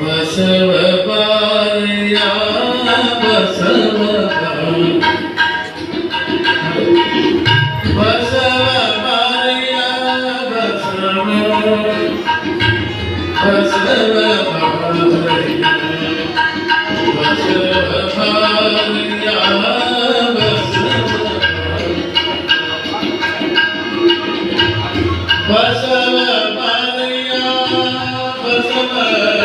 बसव पार बसव え!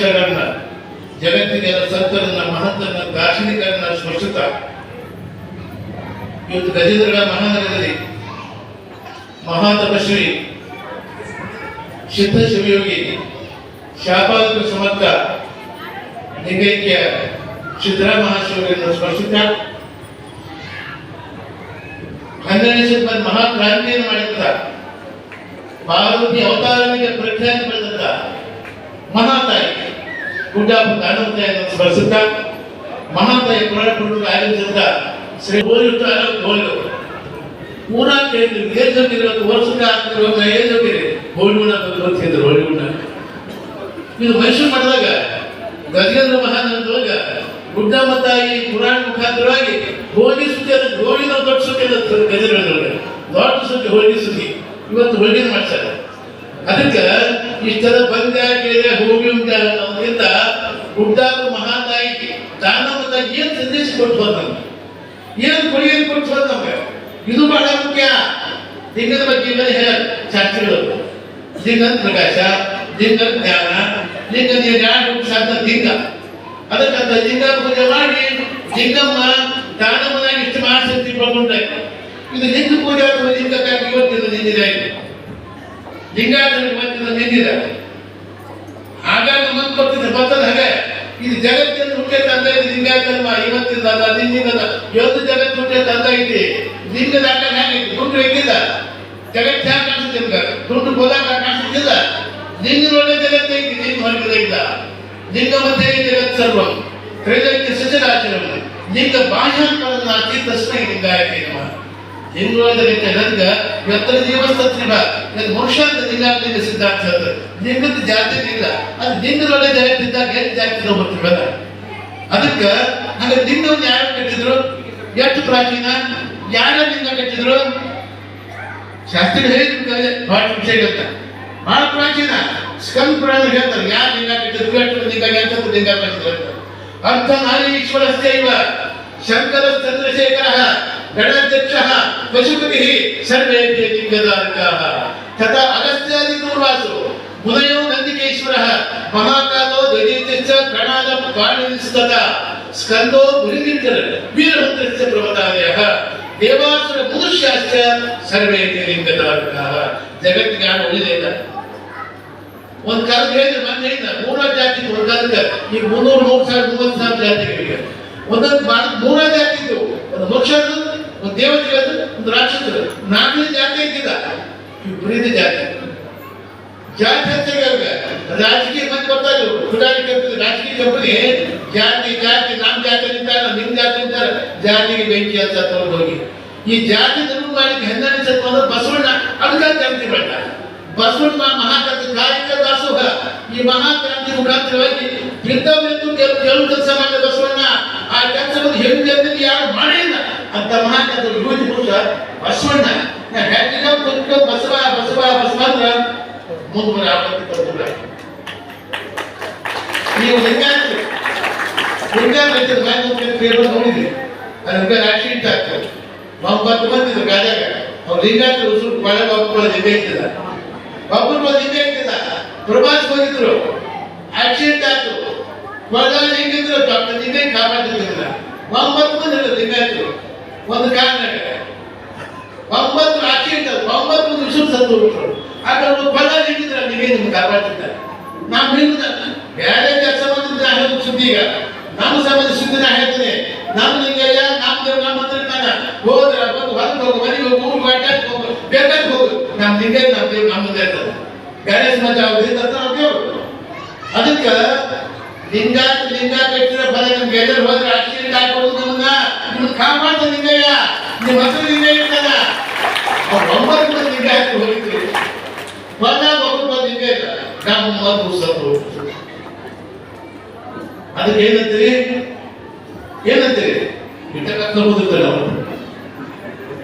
ಜಗತ್ತಿಗೆ ಜಗತ್ತಿಗೆಲ್ಲ ಸಂತರನ್ನ ಮಹಂತರನ್ನ ದಾರ್ಶನಿಕರನ್ನ ಸ್ಪರ್ಶುತ್ತಾ ಇವತ್ತು ಗಜೇಂದ್ರಗಡ ಮಹಾನಗರದಲ್ಲಿ ಮಹಾತಪಶ್ರೀ ಸಿದ್ಧ ಶಿವಯೋಗಿ ಶಾಪಾಲಕ ಸಮರ್ಥ ಲಿಂಗೈಕ್ಯ ಸಿದ್ದರಾಮ ಮಹಾಶಿವರನ್ನು ಸ್ಪರ್ಶುತ್ತಾ ಹನ್ನೆರಡನೇ ಶತಮಾನ ಮಹಾಕ್ರಾಂತಿಯನ್ನು ಮಾಡಿದಂತ ಪಾರ್ವತಿ ಅವತಾರನಿಗೆ ಪ್ರಖ್ಯಾತಿ ಪಡೆದಂತ ಮಹಾತಾಯಿ. ಗುಡ್ಡಾಪು ಕಾಣುತ್ತಾಯನ್ನು ಸ್ಮರಿಸುತ್ತಾ ಮಹಾತಾಯಿ ಪುರಾಣ ಪುರುಷ ಆಯೋಜಿಸಿದ ಶ್ರೀ ಅರವತ್ತು ಗೋಲು ಪೂರಾ ಕೇಳಿದ್ರು ಏನ್ ಜೊತೆಗೆ ಇವತ್ತು ವರ್ಷಕ್ಕೆ ಆಗ್ತಿರುವ ಏನ್ ಜೊತೆಗೆ ಹೋಳಿಗುಣ ಬರ್ತಿದ್ರು ಹೋಳಿಗುಣ ಇದು ಮೈಸೂರು ಮಠದಾಗ ಗಜೇಂದ್ರ ಮಹಾನಂದೊಳಗ ಗುಡ್ಡ ತಾಯಿ ಪುರಾಣ ಮುಖಾಂತರವಾಗಿ ಹೋಳಿ ಸುದ್ದಿ ಅದು ಹೋಳಿನ ದೊಡ್ಡ ಸುದ್ದಿ ಗಜೇಂದ್ರದೊಳಗೆ ದೊಡ್ಡ ಸುದ್ದಿ ಹೋಳಿ ಸುದ್ದಿ. ಇವತ್ತು ಹೋಳಿನ ಮಾಡ್ತಾರೆ. ಅದಕ್ಕೆ ಇಷ್ಟೆಲ್ಲ ಬಂದ ಕೇಳಿದ್ರೆ ಹೋಗಿ ಉಂಟ ಅನ್ನೋದ್ರಿಂದ ಗುಡ್ಡಾಪ ಮಹಾದಾಯಿ ತಾನಮ್ಮ ಏನ್ ಸಂದೇಶ ಕೊಟ್ಟು ನಮ್ಗೆ ಏನ್ ಕೊಡುಗೆ ಕೊಟ್ಟು ಹೋದ ನಮ್ಗೆ ಇದು ಬಹಳ ಮುಖ್ಯ. ಲಿಂಗದ ಬಗ್ಗೆ ಹೇಳ ಶಾಸ್ತ್ರಿಗಳು. ಲಿಂಗದ ಪ್ರಕಾಶ, ಲಿಂಗದ ಜ್ಞಾನ ಲಿಂಗದ ಜ್ಞಾನ ಶಾಂತ ಲಿಂಗ. ಅದಕ್ಕಂತ ಲಿಂಗ ಪೂಜೆ ಮಾಡಿ, ಲಿಂಗಮ್ಮ ದಾನಮ್ಮನಾಗಿ ಇಷ್ಟು ಮಾಡಿಸಿ ಪಡ್ಕೊಂಡ್ರೆ ಇದು ಲಿಂಗ ಪೂಜೆ ಲಿಂಗಕ್ಕಾಗಿ ಇವತ್ತಿನ ನಿಂದಿದೆ ಲಿಂಗಾಯತನಿಗೆ ಮಧ್ಯದ ನಿಂದಿದೆ ಹಾಗಾಗಿ ಮುಂದೆ ಬರ್ತಿದ್ರೆ ಬರ್ತದೆ ಹಾಗೆ. ಇದು ಜಗತ್ತಿನ ಹುಟ್ಟೆ ತಂದ ಇದು ಲಿಂಗಾಯತನ ಇವತ್ತಿಂದ ನಿನ್ನಿಂದ ಇವತ್ತು ಜಗತ್ತು ಹುಟ್ಟೆ ತಂದ ಐತಿ ಲಿಂಗದ ಆಟ ಹೇಗೆ ದುಡ್ಡು ಹೆಂಗಿಲ್ಲ ಜಗತ್ತು ಹ್ಯಾಂಗ ಕಾಣಿಸುತ್ತೆ ನಿಮ್ಗೆ? ದುಡ್ಡು ಹೋದಾಗ ಕಾಣಿಸುತ್ತಿಲ್ಲ ಲಿಂಗನೊಳ್ಳೆ ಜಗತ್ತು ಐತಿ ಲಿಂಗ ಹೊರಗಡೆ ಇಲ್ಲ ನಿನ್ನ ಮಧ್ಯೆ ಜಗತ್ ಸರ್ವಂ. ತ್ರೈಲಕ್ಯ ನಿನ್ನ ಬಾಹ್ಯಾಂತರನ್ನ ಅತಿ ತಸ್ಮೈ ಲಿಂಗಾಯತೆ ನಮಃ ಲಿಂಗದಕ್ಕೆ ನನಗ ಇವತ್ತರ ಜೀವಸ್ತತ್ರಿ ಬಾ. ಇದು ಮನುಷ್ಯಂತ ಲಿಂಗಾಲಿಂಗ ಸಿದ್ಧಾಂತ ಹೇಳ್ತಾರೆ. ಜಾತಿ ಇಲ್ಲ. ಅದು ಲಿಂಗದೊಳಗೆ ಜಗತ್ತಿದ್ದಾಗ ಎಷ್ಟು ಜಾತಿ ತಗೊಂಡ್ಬರ್ತೀವಲ್ಲ ಅದಕ್ಕೆ ಹಾಗೆ ಲಿಂಗವನ್ನು ಯಾರು ಕಟ್ಟಿದ್ರು? ಎಷ್ಟು ಪ್ರಾಚೀನ? ಯಾರ ಲಿಂಗ ಕಟ್ಟಿದ್ರು? ಶಾಸ್ತ್ರಿ ಹೇಳಿದ್ರೆ ಬಹಳ ವಿಷಯಗಳನ್ನ ಬಹಳ ಪ್ರಾಚೀನ. ಸ್ಕಂದ ಪುರಾಣ ಹೇಳ್ತಾರೆ, ಯಾರು ಲಿಂಗ ಕಟ್ಟಿದ್ರು ಲಿಂಗ ಎಂತ ಲಿಂಗ ಕಟ್ಟಿದ್ರು ಅಂತ ಅರ್ಥ ಶಂಕರ ಚಂದ್ರಶೇಖರ. ಗಣಾಧ್ಯಕ್ಷ ಪಶುಪತಿ ಸರ್ವೇ ಲಿಂಗಧಾರಕಾಃ ತಥಾ ಅಗಸ್ತ್ಯಾದಿ ದೂರ್ವಾಸು ಮುನಯೋ ನಂದಿಕೇಶ್ವರ ಮಹಾಕಾಲೋ ದೈತ್ಯಶ್ಚ ಪ್ರಣಾದ ಪಾಣಿಸ್ತದ ಸ್ಕಂದೋ ಗುರುಗಿಂಕರ ವೀರಭದ್ರಸ್ಯ ಪ್ರವತಾದಯಃ ದೇವಾಸುರ ಮನುಷ್ಯಾಶ್ಚ ಸರ್ವೇ ಲಿಂಗಧಾರಕಾಃ ಜಗತ್ತಿಗೆ ಯಾರು ಉಳಿದಿಲ್ಲ. ಒಂದ್ ಕಾಲಕ್ಕೆ ಹೇಳಿದ್ರೆ, ಮೊನ್ನೆ ಹೇಳಿದ ಜಾತಿ ಒಂದ್ ಕಾಲಕ್ಕೆ ಈಗ ಮುನ್ನೂರು ಮೂರು ಸಾವಿರ, ಮೂವತ್ತು ಸಾವಿರ ಜಾತಿಗಳಿಗೆ ಒಂದೊಂದು ಭಾರತ ಜಾತಿ ಇದ್ದು ಒಂದು ಮೋಕ್ಷದ್ದು ಒಂದು ದೇವತೆ ಒಂದು ರಾಕ್ಷಸರು ನಾಲ್ಕನೇ ಜಾತಿ ಇದ್ದಿಲ್ಲ ವಿಪರೀತ ಜಾತಿ ಜಾತಿ ಅಂತ ರಾಜಕೀಯ ಮಂದಿ ಬರ್ತಾ ಇದ್ರು ಸುಧಾರಿ ಕಂಪನಿ ರಾಜಕೀಯ ಕಂಪನಿ ಜಾತಿ ಜಾತಿ ನಮ್ ಜಾತಿ ನಿಂತಾರ ನಿಮ್ ಜಾತಿ ನಿಂತಾರ ಜಾತಿಗೆ ಬೆಂಕಿ ಅಂತ ತಗೊಂಡು ಹೋಗಿ ಈ ಜಾತಿ ಧರ್ಮ ಮಾಡಿ ಹೆಣ್ಣನೆ ಸತ್ವ ಬಸವಣ್ಣ ಅದಕ್ಕೆ ಜಾತಿ ಮಾಡ್ತಾರೆ ಬಸವಣ್ಣ ಮಹಾಕ್ರಾಂತಿ ಕಾಯಕ ದಾಸೋಹ ಈ ಮಹಾಕ್ರಾಂತಿ ಮುಖಾಂತರವಾಗಿ ಬಿದ್ದವೆಂದು ಕೆಲವು ಕೆಲವು ಕೆಲಸ ಮಾಡಿದ ಬಸವಣ್ಣ ಆ ಕೆಲಸವನ್ನು ಹೆಣ್ಣು ಜನರಿಗೆ ಯಾರು ಮಾಡಿಲ್ಲ ಅಂತ ಮಹಾಕ್ರಾಂತಿ ಪುರುಷ ಬಸವಣ್ಣ. ನಾ ಹೇಳ್ತಿದ್ದ ಕುತ್ಕೊ ಬಸವ ಬಸವ ಬಸವ ಅಂದ್ರ ಮುಂದೆ ತರ್ತಿಲ್ಲ ನೀವು ಲಿಂಗಾಯತ ಲಿಂಗಾಯತ ಮ್ಯಾಗ ಪೇಪರ್ ನೋಡಿದ್ರಿ ಅದಕ್ಕೆ ಆಕ್ಸಿಡೆಂಟ್ ಆಗ್ತದೆ ಒಂಬತ್ತು ಮಂದಿ ಇದ್ರು ಗಾದಾಗ ಅವ್ರು ಲಿಂಗಾಯತ ಉಸುರು ಮಳೆ ಬಾಬುಗಳ ಲಿಂಗ ಇದ್ದಿಲ್ಲ ಬಂದು ಹಿಂಗೆ ಇದ್ದಿಲ್ಲ ಪ್ರಭಾಸ್ ಹೋಗಿದ್ರು. ಆಕ್ಸಿಡೆಂಟ್ ಆಯ್ತು. ಒಳಗ ಹೆಂಗಿದ್ರು ಡಾಕ್ಟರ್ ಹಿಂಗೆ ಕಾಪಾಡ್ತಿರ್ಲಿಲ್ಲ ಒಂಬತ್ತು ಮಂದಿ ಹಿಂಗಾಯ್ತು ಒಂದು ಕಾರಣಕ್ಕೆ ಒಂಬತ್ತು ಆಕ್ಸಿಡೆಂಟ್ ಆದ್ರು ಒಂಬತ್ತು ನಿಮಿಷ ಸತ್ತು ಹೋಗ್ಬಿಟ್ರು ಅವ್ರು ಬಲ ಹಿಡಿದ್ರೆ ನೀವೇ ನಿಮ್ಗೆ ಕಾಪಾಡ್ತಿದ್ದಾರೆ ನಾವು ನಿಮ್ದ ಬೇರೆ ಕೆಲಸ ಬಂದಿದ್ರೆ ಹೇಳಿದ ಸುದ್ದಿ ಈಗ. ನಮ್ಮ ಸಂಬಂಧ ಸುದ್ದಿ ನಾ ಹೇಳ್ತೀನಿ. ನಮ್ಮ ಲಿಂಗಯ್ಯ ನಮ್ಮ ನಮ್ಮ ಹತ್ರ ಇರ್ತಾನ ಹೋದ್ರ ಬಂದು ಹೊರಗೆ ಹೋಗು, ಮನೆಗೆ ಹೋಗು, ಊರು ಗಂಟೆ ಹೋಗು, ಬೇಕಾದ ಹೋಗು. ನಮ್ಮ ಲಿಂಗಯ್ಯ ನಮ್ಮ ದೇವ್ರು ನಮ್ಮ ಮುಂದೆ ಇರ್ತದೆ. ಬೇರೆ ಸಮಾಜ ಅವ್ರಿಂದ ನಾವು ಅದಕ್ಕೆ ಲಿಂಗ ಲಿಂಗ ಕಟ್ಟಿರೋ ಫಲ ನಮ್ಗೆ ಎಲ್ಲರೂ ಹೋದ್ರೆ ಆಕ್ಸಿಡೆಂಟ್ ಹಾಕೋದು ನಮ್ಮನ್ನ ನಿಮ್ಮನ್ನ ಕಾಪಾಡ್ತ ಲಿಂಗಯ್ಯ ನಿಮ್ಮ ಹತ್ರ ಲಿಂಗ ಇರ್ತಾನ ಅವ್ರು ಒಂಬತ್ತು ಮಂದಿ ಲಿಂಗ ಹಾಕಿ ಹೋಗಿದ್ರು ಹೊಲ ಒಬ್ಬರು ಬಂದು ಲಿಂಗ ಇಲ್ಲ ನಮ್ಮ ಮಗು ಸತ್ತು ಅದಕ್ಕೆ ಏನಂತೀರಿ? ಏನಂತೀರಿ? ಇಟ್ಟಕ್ಕ ಹೋದಿರ್ತಾರೆ ಅವರು.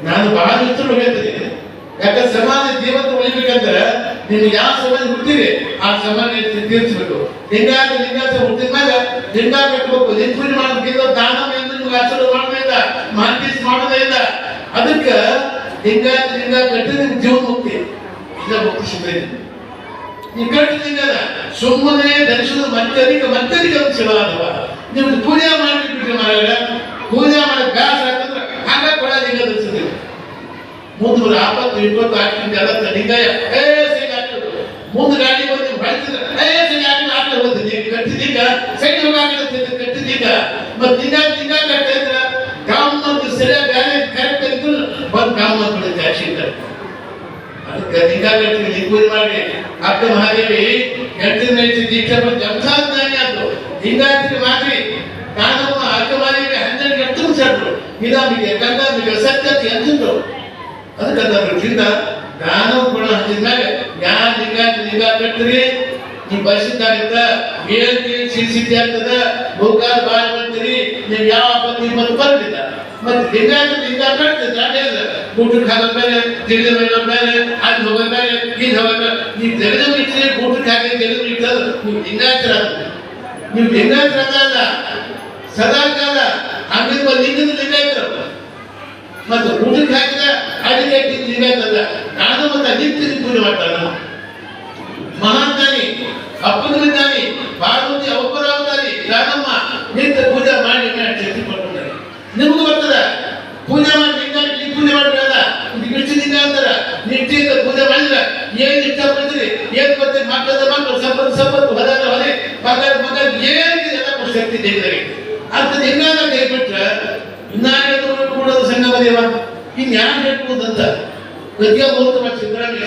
ನಾನು ಬಹಳ ಮಿತ್ರರು ಹೇಳ್ತೀನಿ. ಯಾಕಂದ್ರೆ ಸಮಾಜ ಜೀವಂತ ಉಳಿಬೇಕಂದ್ರೆ ನೀವು ಯಾವ ಸಮಾಜ ಹುಡ್ತೀರಿ ಆ ಸಮಾಜ ತೀರ್ಸ್ಬೇಕು. ಲಿಂಗಾಯತ ಲಿಂಗಾಯತ ಹುಟ್ಟಿದ ಮ್ಯಾಗ ಲಿಂಗ ಕಟ್ಟಬೇಕು ಲಿಂಗ್ ಮಾಡಬೇಕಿಲ್ಲ ದಾನ ಎಂದು ನಿಮ್ಗೆ ಆಚರಣೆ ಮಾಡೋದೇ ಇಲ್ಲ ಮಾರ್ಕೀಸ್ ಮಾಡೋದೇ ಇಲ್ಲ. ಅದಕ್ಕೆ ಲಿಂಗಾಯತ ಲಿಂಗ ಕಟ್ಟಿದ್ರೆ ಜೀವನ ಮುಕ್ತಿ. ಇಲ್ಲ ಖುಷಿ ಸಿಗ್ತೈತಿ ಈ ಕಟ್ಟಿದ ಸುಮ್ಮನೆ ಧರಿಸುವುದು ಮತ್ತದಿಕ ಮತ್ತಧಿಕ ಶಿವಾದವ ನೀವು ಪೂಜೆ ಮಾಡಿಬಿಟ್ರಿ ಮಾರಾಯ ಪೂಜೆ ಮಾಡಿ ಬ್ಯಾಸ ಯಾಕಂದ್ರೆ ಹಂಗ ಕೊಡೋದಿಲ್ಲ ಧರಿಸಿದ್ರಿ ಮುಂದೆ ಆಪತ್ತು ಇಪ್ಪತ್ತು ಹಾಕಿಂದ ಎಲ್ಲ ತಡಿಗಾಯ ಹಾಕಿದ್ರು ಮುಂದೆ ಗಾಡಿ ಬಂದು ಬಳಸಿದ್ರೆ ಹಾಕಿ ಬಂದಿದ್ದೆ ಕಟ್ಟಿದ್ದೀಗ? ಸೈಡ್ ಹಾಕಿದ್ರೆ ಕಟ್ಟಿದೀಗ ಮತ್ತೆ ದಿನ ದಿನ ಕಟ್ಟಿದ್ರೆ ಗಮ್ಮತ್ತು ಮತ್ತು ಸರಿಯಾಗಿ ಬೇರೆ ಕರೆಕ್ಟ್ ಇದ್ದು ಬಂದು ಕಾಮ್ ಮತ್ತು ಜಾಸ್ತಿ ಕಟ್ಟಿ ಲಿಂಗೂರಿ ಮಾಡಿ ಅಕ್ಕ ಮಹಾದೇವಿ ಗಂಟಿನ ನೈತಿ ದೀಕ್ಷೆ ಬಂದು ಜಂಸಾಜ್ಞಾನಿ ಆದ್ರು ಲಿಂಗಾಯತ್ರಿ ಮಾತ್ರಿ. ಕಾನಮ್ಮ ಅಕ್ಕ ಮಹಾದೇವಿ ಹನ್ನೆರಡು ಗಂಟು ಸಟ್ರು ಇದಾಮಿಗೆ ಗಂಗಾಮಿಗೆ ಸತ್ಯಕ್ಕೆ ಎಂತಿದ್ರು ಅದಕ್ಕೆ ಅದ್ರ ಚಿಂತ ನಾನು ಕೂಡ ಹಂಚಿದ್ಮ್ಯಾಗ ಯಾ ಲಿಂಗ ಲಿಂಗ ಕಟ್ಟ್ರಿ ನೀವು ಬಯಸಿದ್ದಾಗಿತ್ತ ಏಳ್ತಿ ಸಿದ್ಧಿ ಆಗ್ತದ ಗೋಕಾಲ್ ಬಾಳ್ ಬರ್ತೀರಿ ನೀವು ಯಾವ ಪತ್ನಿ ಬಂದು ಬರ್ತಿದ್ದ ಮತ್ತೆ ಲಿಂಗ ಲಿಂಗ ಕಟ್ತಿದ್ದ ಹೇಳಿದ್ರೆ ಊಟಕ್ಕೆ ಹಾಕೋದ್ ಮೇಲೆ ತಿಳಿದ ಮೇಲೆ ಮೇಲೆ ಅಲ್ಲಿ ಹೋಗೋದ್ ಮೇಲೆ ಇಲ್ಲಿ ಹೋಗೋದ್ ಮೇಲೆ ನೀವು ತೆಗೆದು ಇಟ್ಟರೆ ಊಟಕ್ಕೆ ಹಾಕಿ ತೆಗೆದು ಇಟ್ಟದ್ದು ನೀವು ಲಿಂಗಾಚರ ನೀವು ಲಿಂಗಾಚರ ಅಲ್ಲ ಸದಾ ಕಾಲ ಹಂಗಿರುವ ಲಿಂಗದ ಲಿಂಗಾಯತರು ಮತ್ತು ಊಟಕ್ಕೆ ಹಾಕಿದ ಅಡಿಗೆ ಹಾಕಿದ ಲಿಂಗಾಯತಲ್ಲ ನಾನು ಮತ್ತೆ ನಿತ್ಯ ಪೂಜೆ ಮಾಡ್ತಾನೆ ಮಹಾಜ್ಞಾನಿ ಅಪ್ಪನಿದ್ದಾನೆ ಪಾರ್ವತಿ ಅವಪರಾವತಾರಿ ರಾಮಮ್ಮ ನಿತ್ಯ ಪೂಜೆ ಮಾಡಿ ಶಕ್ತಿ ಪಡ್ಕೊಂಡಾರೆ ನಿಮಗೂ ಬರ್ತದ ಪೂಜೆ ಮಾಡಿ ಲಿಂಗ ಈ ಪೂಜೆ ಮಾಡಿರಲ್ಲ ಇದು ಬಿಡಿಸಿದಿಂದ ಅಂತಾರ ನಿಷ್ಠೆಯಿಂದ ಪೂಜೆ ಮಾಡಿದ್ರ ಏನ್ ಇಷ್ಟಪಡ್ತೀರಿ ಏನ್ ಬರ್ತೀರಿ ಮಕ್ಕಳ ಸಂಪತ್ತು ಸಂಪತ್ತು ಹೊಲ ಹೊಲೆ ಮಗ ಮಗ ಏನಿದೆ ಕೊಡು ಶಕ್ತಿ ದೇವರಿಗೆ ಅಂತ ಲಿಂಗಾನ ಕೈ ಬಿಟ್ರೆ ಇನ್ನಾರು ಕೂಡೋದು ಸಂಗಮ ದೇವ ಇನ್ ಯಾರು ಹೇಳ್ಬೋದಂತ? ಗದ್ಯ ಮುಹೂರ್ತ ಸಿದ್ದರಾಮಯ್ಯ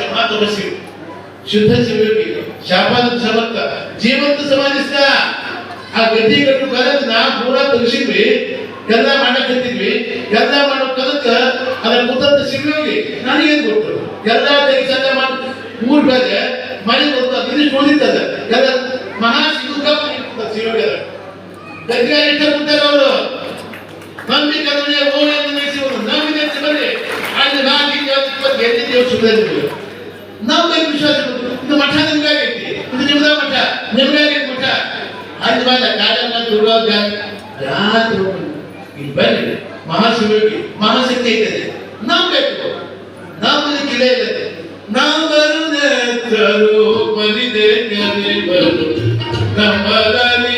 ಶುದ್ಧ ಶಿವಯೋಗಿ ಶಾಪಾದ ಸಮರ್ಥ. ಜೀವಂತ ಸಮಾಧಿಸ್ತ ಆ ಗದ್ದಿ ಕಟ್ಟು ಕಲತ್ ನಾ ಪೂರಾ ತೆಗಿಸಿದ್ವಿ ಎಲ್ಲ ಮಾಡಕತ್ತಿದ್ವಿ ಎಲ್ಲ ಮಾಡೋ ಕಲಕ ಅದ್ರ ಮುತ್ತಂತ ಶಿವಯೋಗಿ. ನನಗೇನ್ ಗೊತ್ತು? ಎಲ್ಲ ತೆಗಿಸಲ್ಲ ಮಾಡಿ ಊರ್ ಬೇರೆ ಮಳೆ ಇದು ಉಳಿತದ ಎಲ್ಲ ಮಹಾ ಶಿವಯೋಗಿ ಅದ ಗದ್ದಿಗ ಇಟ್ಟ ಕೂತಾರ ಅವರು. ನಂಬಿ ಕದನೆ ಓಣೆ ನಿಲ್ಲಿಸುವುದು ನಂಬಿ ನಿಲ್ಲಿಸಿ ಬರ್ರಿ ಅಲ್ಲಿ ನಾಲ್ಕು ವಿಶ್ವಾಸ ಇರೋದು. ಇದು ಮಠ ನಿಮ್ಗಾಗೈತಿ ಇದು ನಿಮ್ದ ಮಠ. ನಿಮ್ಗಾಗೈತಿ ಮಠ. ಅಲ್ಲಿ ಬಂದ ಕಾಲಮ್ಮ ದುರ್ವಾಗ ಯಾರು ಮಹಾಶಕ್ತಿ ಐತದೆ ನಾವು ಬೇಕು ನಾವು ಇದೆ ನಾವು ಬರುತ್ತರು ಬರಿದೆ ಕರೆ ಬರು ನಂಬದಲಿಯಲಿ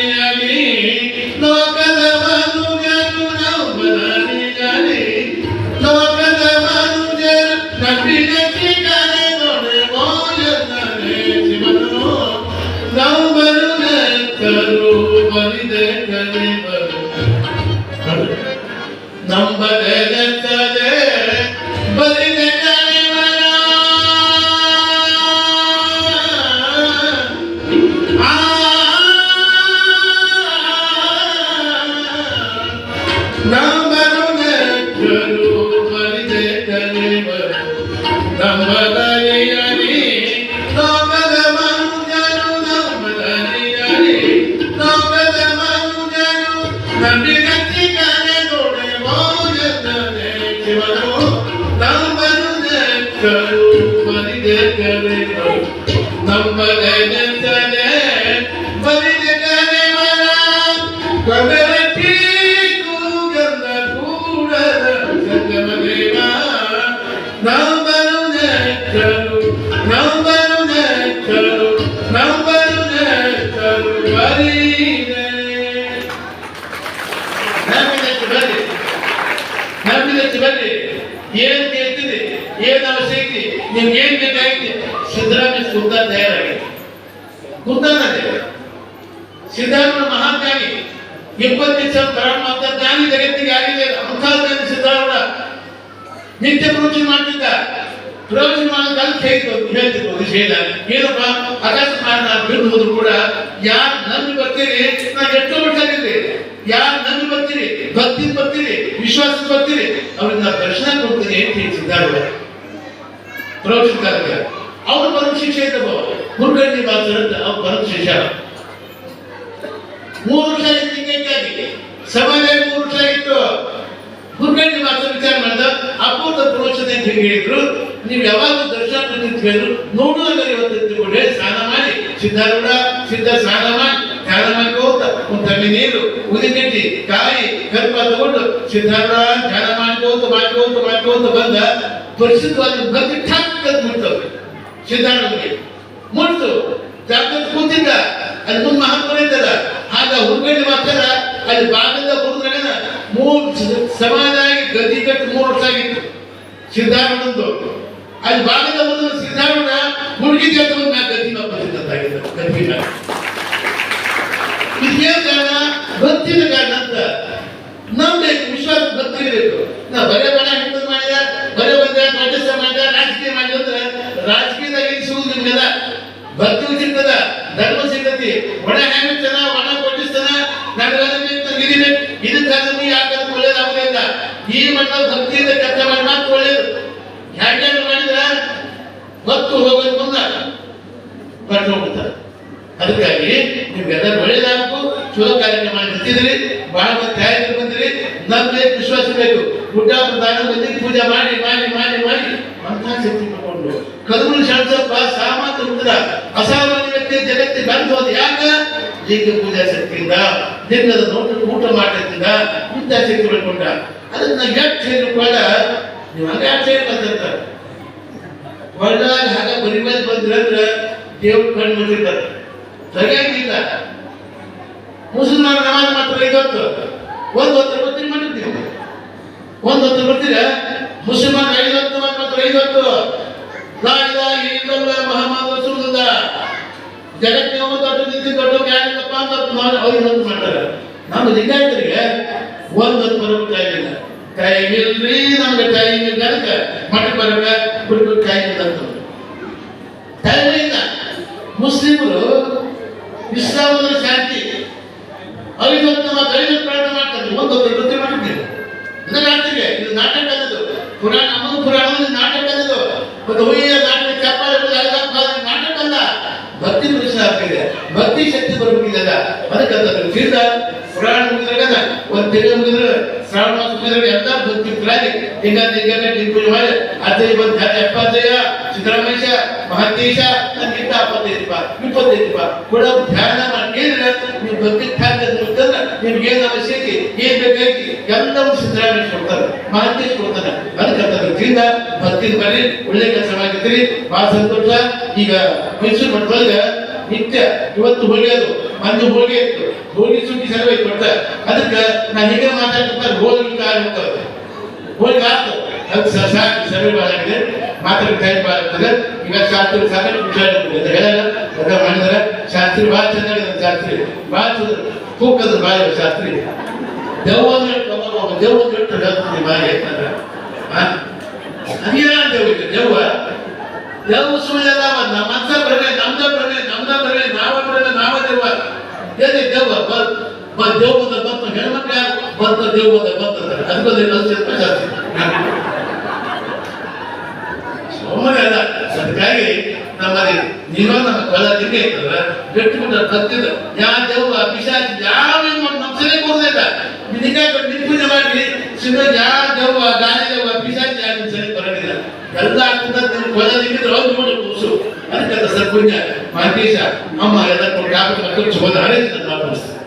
ಬರಿದೆ ಕರೆವರ ಸಿದ್ದರಾಮಯ್ಯ ಕುಂತ ತಯಾರಾಗಿದೆ ಕುಂತಾನದೆ ಸಿದ್ಧಾರ್ಥ ಮಹಾಜ್ಞಾನಿ ಇಪ್ಪತ್ತು ಸಾವಿರ ಅಂತ ಜ್ಞಾನಿ ಜಗತ್ತಿಗೆ ಆಗಿದೆ ಅಂಕಾಲದಲ್ಲಿ ಸಿದ್ಧಾರ್ಥ ನಿತ್ಯ ಪ್ರವಚನ ಮಾಡ್ತಿದ್ದ. ಪ್ರವಚನ ಮಾಡಿದ್ರು ಕಾಲ ಹೇಳ್ತಿದ್ರು ವಿಷಯ ವಿಷಯದ ಏನಪ್ಪ ಅಕಸ್ಮಾತ್ ನಾನು ಕೂಡ. ಯಾರು ನಂಬಿ ಬರ್ತೀರಿ? ನಾನು ಎಷ್ಟು ಮಟ್ಟಾಗಿದ್ದೆ ಯಾರು ನಂಬಿ ಬರ್ತೀರಿ? ಭಕ್ತಿ ಬರ್ತೀರಿ? ವಿಶ್ವಾಸ ಬರ್ತೀರಿ? ಅವ್ರಿಗೆ ನಾನು ದರ್ಶನ ಕೊಡ್ತೀನಿ ಅಂತ ಹೇಳಿ ಸಿದ್ಧಾರೂಢ. ಪ್ರವಚನ ಕಾಲಕ್ಕೆ ಅವ್ರು ಬರೋ ಶಿಕ್ಷೆ ಇದ್ದ ಗುರುಕರ್ಣಿ ಬಾಸರ ಅಂತ ಅವ್ರು ಬರೋ ಶಿಷ್ಯ ಮೂರು ವರ್ಷ ಇತ್ತು ಹಿಂಗಾಗಿ ಸಮಾಜ ಮೂರು ವರ್ಷ ಇತ್ತು ಗುರುಕರ್ಣಿ ಮಾತ್ರ ವಿಚಾರ ಮಾಡಿದ ಅಪೂರ್ವ ಪ್ರವಚನ ಅಂತ ಹೇಳಿ ಹೇಳಿದ್ರು, ನೀವು ಯಾವಾಗ ದರ್ಶನ ನಿಂತ್ಕೊಂಡು ನೋಡುವಾಗ ಇವತ್ತು ನಿಂತ್ಕೊಂಡೆ ಸ್ನಾನ ಮಾಡಿ, ಸಿದ್ಧಾರೂಢ, ಸಿದ್ಧ ಸ್ನಾನ ಮಾಡಿ, ಧ್ಯಾನ ಮಾಡ್ಕೋತ ಒಂದು ತಮ್ಮ ನೀರು ಉದಿಗಟ್ಟಿ ಕಾಯಿ, ಕರ್ಪ ತಗೊಂಡು ಸಿದ್ಧಾರೂಢ, ಧ್ಯಾನ ಮಾಡ್ಕೋತ ಮಾಡ್ಕೋತ ಮಾಡ್ಕೋತ ಬಂದ ಪರಿಶುದ್ಧವಾಗಿ ಬಂದು ಠಾಕ್ ಅಂತ ಮುಟ್ತವ್ರೆ ಸಿದ್ಧಾರೂಢನಿಗೆ ಮುಟ್ತು ಜಾಗದ ಕೂತಿದ್ದ. ಅಲ್ಲಿ ಮುಂದೆ ಮಹಾತ್ಮ ಇದ್ದದ ಆಗ ಹುಡುಗಡಿ ಮಾತ್ರ ಅಲ್ಲಿ ಭಾಗದ ಹುಡುಗನ ಮೂರು ಸ- ಗದಿ ಕಟ್ಟಿ ಮೂರು ವರ್ಷ ಆಗಿತ್ತು. ಸಿದ್ಧಾರೂಢಂದು. ಅಲ್ಲಿ ಭಾಗದ ಹುಡುಗನ ಸಿದ್ಧಾರೂಢ ಹುಡುಗಿ ಜೊತೆ ಒಂದು ಮ್ಯಾಲ ಗದ್ದಿ ಬಂದಿದ್ದಾಗಿದ್ದ ಗದ್ದಿ ಇದೇನ್ ಕಾರಣ? ಭಕ್ತಿನ ಕಾರಣ ವಿಶ್ವಾಸ ಭಕ್ತಿ ನಾ ಬರೇ ಬಣ ಹಿಡಿದು ಮಾಡಿದ ಬರೇ ಬಂದ ಪಾಠಸ ಮಾಡಿದ ರಾಜಕೀಯ ಮಾಡಿದ ಅಂದ್ರೆ ರಾಜಕೀಯದಾಗ ಏನು ಸಿಗುದು ನಿಮ್ಗೆಲ್ಲ ಭಕ್ತಿ ಸಿಗ್ತದ ಸಿಗ್ತತಿ ಒಣ ಹೆಂಗತನ ಒಣ ಕೊಟ್ಟಿಸ್ತನ ನನಗೆ ಇದಿದೆ ಇದಕ್ಕಾದ್ರೆ ನೀ ಯಾಕಂದ್ರೆ ಒಳ್ಳೇದಾಗುದಿಲ್ಲ? ಈ ಮಟ್ಟ ಭಕ್ತಿಯಿಂದ ಕೆಲಸ ಮಾಡಿ ಮಾತ್ರ ಒಳ್ಳೇದು. ಹ್ಯಾಂಗೆ ಮಾಡಿದ್ರ ಭಕ್ತು ಹೋಗೋದು ಮುಂದ ಬಟ್ ಹೋಗ್ಬಿಡ್ತಾರೆ. ಅದಕ್ಕಾಗಿ ನಿಮ್ಗೆಲ್ಲ ಒಳ್ಳೇದಾಗಬೇಕು ಚಲೋ ಕಾರ್ಯಕ್ರಮ ಮಾಡ್ತಿದ್ರಿ ಬಹಳ ತಯಾರಿ ಬಂದ್ರಿ. ನಮ್ಗೆ ವಿಶ್ವಾಸ ಬೇಕು. ಗುಡ್ಡ ದಾನ ಬಂದಿ ಪೂಜೆ ಮಾಡಿ ಮಾಡಿ ಮಾಡಿ ಮಾಡಿ ಅಂತ ಶಕ್ತಿ ಕದಮುನಿ ಶಾಂತಪ್ಪ ಸಾಮಾನ್ಯ ಅಸಾಮಾನ್ಯ ವ್ಯಕ್ತಿ ಜಗತ್ತಿಗೆ ಬಂದು ಅದು ಯಾಕ? ಲಿಂಗ ಪೂಜಾ ಶಕ್ತಿಯಿಂದ, ಲಿಂಗದ ನೋಟ ಊಟ ಮಾಡಲಿಂದ ಇಂಥ ಶಕ್ತಿ ಬೆಳ್ಕೊಂಡ ಅದನ್ನ ಯಾಕೆ ಎಷ್ಟು ಕೂಡ. ನೀವು ಹಂಗೆ ಯಾಕೆ ಬಂದಿರ್ತಾರೆ ಹೊರದಾಗ ಹಾಗ ಬರಿ ಮೇಲೆ ಬಂದ್ರಂದ್ರೆ ದೇವ್ರ ಕಣ್ಣು ಮುಚ್ಚಿರ್ತಾರೆ ಸರಿಯಾಗಿಲ್ಲ ಮುಸಲ್ಮಾನ ನಮಾಜ್ ಮಾಡ್ತಾರೆ ಐದು ಹೊತ್ತು ಒಂದು ಹೊತ್ತು ಬರ್ತೀರಿ ಮಾಡಿರ್ತೀವಿ. ಒಂದು ಹೊತ್ತು ಬರ್ತೀರ ಮುಸಲ್ಮಾನ ಐದು ಹೊತ್ತು ಮಾಡ್ತಾರೆ ಐದು ಹೊತ್ತು ಲಾ ಇಲಾಹ ಜಗತ್ತಿನ ದೊಡ್ಡ ನಿಂತು, ದೊಡ್ಡ ಯಾರಿಲ್ಲಪ್ಪ ಅಂತ ಅವ್ರಿಗೆ ಹೊತ್ತು ಮಾಡ್ತಾರೆ. ನಮ್ಮ ಲಿಂಗಾಯತರಿಗೆ ಒಂದು ಹೊತ್ತು ಬರಬೇಕಾಗಿಲ್ಲ ಟೈಮ್ ಇಲ್ರಿ, ನಮ್ಗೆ ಟೈಮ್ ಇಲ್ಲ ಅದಕ್ಕೆ ಮಠಕ್ಕೆ ಬರಕ ಟೈಮ್ ಇಲ್ಲ ಅಂತ ಟೈಮ್ ಇಲ್ಲ. ಮುಸ್ಲಿಮರು ಇಸ್ಲಾಮದ ಶಾಂತಿ. ಐವತ್ತು ಐದು ಹೊತ್ತು ಪ್ರಾರ್ಥನೆ ಮಾಡ್ತಾರೆ. ಒಂದು ನೃತ್ಯ ಇದು ನಾಟಕ. ಇದು ನಾಟಕ ಅನ್ನೋದು. ಪುರಾಣ, ನಮ್ಮ ಪುರಾಣ ನಾಟಕ ಅನ್ನೋದು. ಒಂದು ಹುಯ್ಯ ನಾಟಕ ಚಪ್ಪಾಳೆ ಹೊಡೆದು ಅಲ್ಗಾಕ್ ಬಾರ್ದು ನಾಟಕ ಅಲ್ಲ ಭಕ್ತಿ ಪ್ರಶ್ನೆ ಆಗ್ತಿದೆ ಸೀದಾ ಪುರಾಣ ಮುಗಿದ್ರಾಗ ಒಂದು ತಿಂಗಳು ಮುಗಿದ್ರೆ ಶ್ರಾವಣ ಮಾಸ ಮುಗಿದ್ರೆ ಎಲ್ಲ ಭಕ್ತಿಗಳಾಗಿ ಹಿಂಗಂತ ಹಿಂಗಂತ ನಿನ್ ಪೂಜೆ ಮಾಡಿ ಅಜ್ಜಯ್ಯ ಬಂದು ಎಪ್ಪತ್ತೈದ ಸಿದ್ದರಾಮೇಶ ಮಹಂತೇಶ ನನ್ಗಿಂತ ಅಪ್ಪತ್ತೈದು ರೂಪಾಯಿ ಇಪ್ಪತ್ತೈದು ರೂಪಾಯಿ ಕೂಡ ಧ್ಯಾನ ಮಾಡಿ ಕೇಳಿದ್ರೆ ನೀವು ಭಕ್ತಿ ಅಂತಂದ್ರೆ ನಿಮ್ಗೆ ಅವಶ್ಯಕತೆ? ಏನ್ ಬೇಕಾಗಿ ಎಲ್ಲವೂ ಸಿದ್ದರಾಮೇಶ ಕೊಡ್ತಾರೆ. ಮಹಂತೇಶ್ ಕೊಡ್ತಾನೆ ಅದಕ್ಕೆ ಅದ್ರ ರೀತಿಯಿಂದ ಭಕ್ತಿ ಬನ್ನಿ. ಒಳ್ಳೆ ಕೆಲಸ ಮಾಡಿದ್ರಿ ಬಹಳ ಸಂತೋಷ. ಈಗ ಮೈಸೂರು ಮಠದೊಳಗೆ ನಿತ್ಯ ಇವತ್ತು ಹೋಳಿ ಅದು ಮಂದು ಹೋಳಿ ಇತ್ತು ಹೋಳಿ ಸುಟ್ಟಿ ಸರ್ವೆ ಕೊಡ್ತಾರೆ ಅದಕ್ಕೆ ನಾನು ಹೀಗೆ ಮಾತಾಡ್ತಾರೆ ಹೋಳಿ ಕಾಲ ಹೋಗ್ತಾರೆ ಹೋಳಿ ಆಯ್ತು ಸ- ಸಾಕು ಸರ್ವೆ ಬಾಳಾಗಿದೆ ಮಾತ್ರ ಟೈಮ್ ಆಗ್ತದೆ ಈಗ ಶಾಸ್ತ್ರಿ ಸಾಕಷ್ಟು ಅಂತ ಹೇಳಲ್ಲ. ಅದ ಮಾಡಿದ್ರೆ ಶಾಸ್ತ್ರಿ ಭಾಳ ಚೆನ್ನಾಗಿದೆ ಶಾಸ್ತ್ರಿ. ಭಾಳ ತೂಕದ ಭಾಳ ಶಾಸ್ತ್ರಿ. ಹೇಳ್ತೀನಿ ಬಾಯಿ ಸುಳ್ಳೆಲ್ಲ ನಮ್ಮ ದೆವ್ವ ಎಲ್ಲಿ ದೆವ್ವ ಬರ್ ಬ ದೇವ್ ಬಂದ ಬಂತ ಹೆಣ್ಮಕ್ಳು ಯಾರು ಬಂತ ಬಂತಂದ್ರೆ ಅದಕ್ಕೊಂದು ಕಲ್ಸಿರ್ತ ಜಾಸ್ತಿ. ಸುಮ್ಮನೆ ಅಲ್ಲ, ಅದಕ್ಕಾಗಿ ನಮ್ಮಲ್ಲಿ ನೀನು ನಮ್ಮ ಕಳ ತಿಂಡಿ ಐತಲ್ಲ ಗಟ್ಟಿ ಬಿಟ್ಟ ಭಕ್ತಿದ ಯಾ ದೇವ ಪಿಶಾಚಿ ಯಾವ ನಮ್ಮ ಸರಿ ಬರೋದಿಲ್ಲ ನಿನಗ ನಿನ್ ಪೂಜೆ ಮಾಡಿ ಯಾ ಗಾಳಿ ಪಿಶಾಚ ಯಾರು ಸರಿ ಬರೋದಿಲ್ಲ ಎಲ್ಲ ತಿಂದಿದ್ರೆ ಹೋಗಿ ನೋಡಿ ಕೂಸು ಅದಕ್ಕೆ ಸರ್ಪುಣ್ಯ ಮಹಂತೇಶ ಅಮ್ಮ ಎಲ್ಲ ಕೊಟ್ಟು ಮಕ್ಕಳು ಶುಭ ಹಾರೈಸಿ ನನ್ನ ಮಾತು ಮುಗಿಸ್ತೇನೆ.